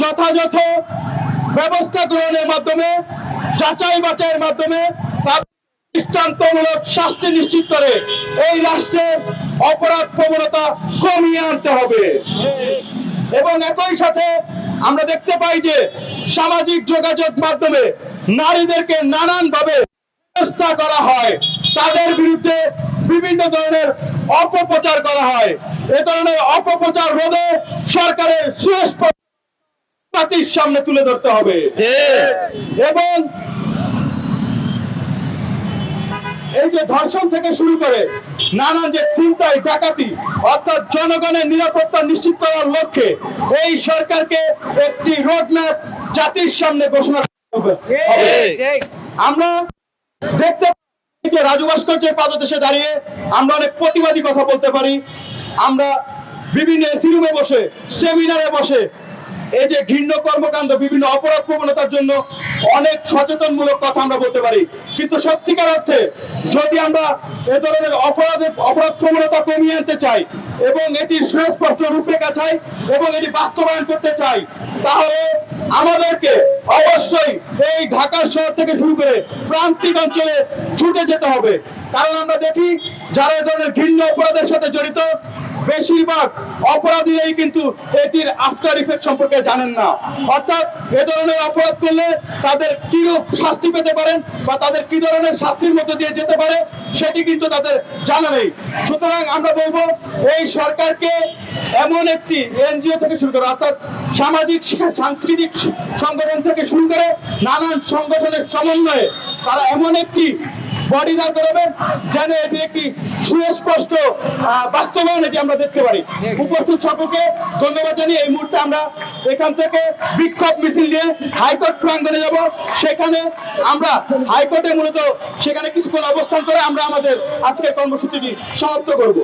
যথাযথ ব্যবস্থা গ্রহণের মাধ্যমে, যাচাই বাচাইয়ের মাধ্যমে দৃষ্টান্তমূলক শাস্তি নিশ্চিত করে। এই রাষ্ট্রের অপরাধ প্রবণতা কমিয়ে আনতে হবে। এবং একই সাথে আমরা দেখতে পাই যে সামাজিক যোগাযোগ মাধ্যমে নারীদেরকে নানানভাবে হেনস্থা করা হয়। তাদের বিরুদ্ধে বিভিন্ন ধরনের অপপ্রচার করা হয়। এ ধরনের অপপ্রচার রোধে সরকারের সুস্পষ্ট জাতির সামনে তুলে ধরতে হবে। এবং এই যে ধর্ষণ থেকে শুরু করে নানান যে চিন্তাই ডাকাতি অর্থাৎ জনগণের নিরাপত্তা নিশ্চিত করার লক্ষ্যে এই সরকারকে একটি রোডম্যাপ জাতির সামনে ঘোষণা করতে হবে। আমরা দেখতে যে রাজু ভাস্কর্যের পাদদেশে দাঁড়িয়ে আমরা অনেক প্রতিবাদী কথা বলতে পারি। আমরা বিভিন্ন এসি রুমে বসে সেমিনারে বসে এই যে ঘৃণ্য কর্মকাণ্ড, বিভিন্ন অপরাধ প্রবণতার জন্য অনেক সচেতনমূলক কথা আমরা বলতে পারি। কিন্তু সত্যিকার অর্থে, যদি আমরা এ ধরনের অপরাধের অপরাধ প্রবণতা কমিয়ে আনতে চাই এবং এটির সুস্পষ্ট রূপরেখা চাই এবং এটি বাস্তবায়ন করতে চাই, তাহলে আমাদেরকে অবশ্যই এই ঢাকার শহর থেকে শুরু করে প্রান্তিক অঞ্চলে ছুটে যেতে হবে। কারণ আমরা দেখি, যারা এ ধরনের ঘৃণ্য অপরাধের সাথে জড়িত বেশিরভাগ অপরাধীরাই কিন্তু এটির আফটার ইফেক্ট সম্পর্কে জানেন না। অর্থাৎ এ ধরনের অপরাধ করলে তাদের কিরূপ শাস্তি পেতে পারেন বা তাদের কি ধরনের শাস্তির মধ্যে দিয়ে যেতে পারে, সেটি কিন্তু তাদের জানা নেই। সুতরাং আমরা বলব, এই সরকারকে এমন একটি এনজিও থেকে শুরু করে, অর্থাৎ সামাজিক, সাংস্কৃতিক সংগঠন থেকে শুরু করে নানান সংগঠনের সমন্বয়ে তারা এমন একটি বডি দাঁড় করাবেন, যেন এটির একটি সুস্পষ্ট বাস্তবায়ন এটি আমরা দেখতে পারি। উপস্থিত সকলকে ধন্যবাদ জানিয়ে এই মুহূর্তে আমরা এখান থেকে বিক্ষোভ মিছিল নিয়ে হাইকোর্ট প্রাঙ্গনে যাব। সেখানে আমরা হাইকোর্টে মূলত সেখানে কিছুক্ষণ অবস্থান করে আমরা আমাদের আজকের কর্মসূচিটি সমাপ্ত করব।